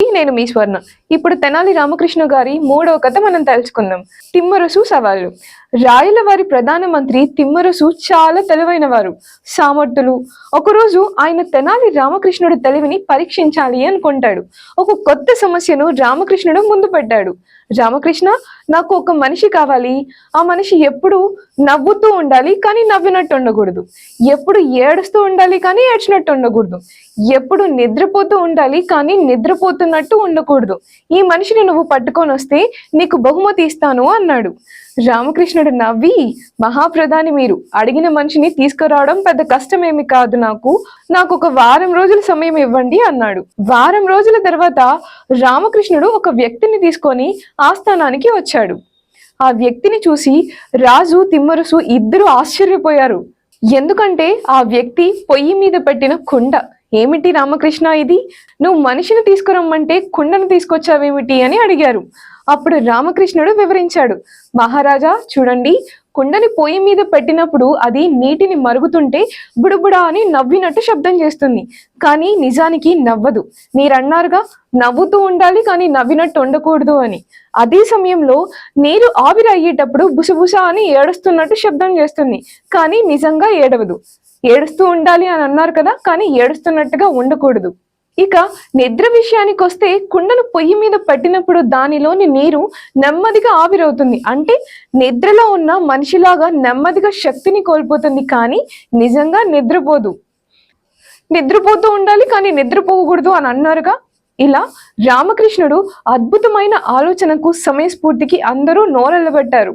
నేను మీ స్వర్ణ. ఇప్పుడు తెనాలి రామకృష్ణ గారి మూడవ కథ మనం తెలుసుకుందాం తిమ్మరసు సవాళ్ళు రాయల వారి ప్రధానమంత్రి తిమ్మరసు చాలా తెలివైన వారు సామర్థులు ఒకరోజు ఆయన తెనాలి రామకృష్ణుడి తెలివిని పరీక్షించాలి అనుకుంటాడు. ఒక కొత్త సమస్యను రామకృష్ణుడు ముందు పెట్టాడు. రామకృష్ణ నాకు ఒక మనిషి కావాలి. ఆ మనిషి ఎప్పుడు నవ్వుతూ ఉండాలి కానీ నవ్వినట్టు ఉండకూడదు. ఎప్పుడు ఏడుస్తూ ఉండాలి కానీ ఏడ్చినట్టు ఉండకూడదు. ఎప్పుడు నిద్రపోతూ ఉండాలి కానీ నిద్రపోతున్నట్టు ఉండకూడదు. ఈ మనిషిని నువ్వు పట్టుకొని వస్తే నీకు బహుమతి ఇస్తాను అన్నాడు. రామకృష్ణ రామకృష్ణుడు నవ్వి మహాప్రధాని మీరు అడిగిన మనిషిని తీసుకురావడం పెద్ద కష్టమేమి కాదు నాకు. నాకు ఒక వారం రోజుల సమయం ఇవ్వండి అన్నాడు. వారం రోజుల తర్వాత రామకృష్ణుడు ఒక వ్యక్తిని తీసుకొని ఆస్థానానికి వచ్చాడు. ఆ వ్యక్తిని చూసి రాజు తిమ్మరుసు ఇద్దరు ఆశ్చర్యపోయారు. ఎందుకంటే ఆ వ్యక్తి పొయ్యి మీద పెట్టిన కుండ ఏమిటి రామకృష్ణ ఇది? నువ్వు మనిషిని తీసుకురమ్మంటే కుండను తీసుకొచ్చావేమిటి అని అడిగారు. అప్పుడు రామకృష్ణుడు వివరించాడు. మహారాజా చూడండి కుండని పొయ్యి మీద పెట్టినప్పుడు అది నీటిని మరుగుతుంటే బుడుబుడా అని నవ్వినట్టు శబ్దం చేస్తుంది. కానీ నిజానికి నవ్వదు. మీరన్నారుగా నవ్వుతూ ఉండాలి కానీ నవ్వినట్టు ఉండకూడదు అని. అదే సమయంలో నీరు ఆవిరి అయ్యేటప్పుడు బుసబుస అని ఏడుస్తున్నట్టు శబ్దం చేస్తుంది. కానీ నిజంగా ఏడవదు. ఏడుస్తూ ఉండాలి అని అన్నారు కదా కానీ ఏడుస్తున్నట్టుగా ఉండకూడదు. ఇక నిద్ర విషయానికి వస్తే కుండను పొయ్యి మీద పెట్టినప్పుడు దానిలోని నీరు నెమ్మదిగా ఆవిరవుతుంది. అంటే నిద్రలో ఉన్న మనిషిలాగా నెమ్మదిగా శక్తిని కోల్పోతుంది కానీ నిజంగా నిద్రపోదు. నిద్రపోతూ ఉండాలి కానీ నిద్రపోకూడదు అని అన్నారుగా? ఇలా రామకృష్ణుడు అద్భుతమైన ఆలోచనకు సమయస్ఫూర్తికి అందరూ నోరెళ్ళబెట్టారు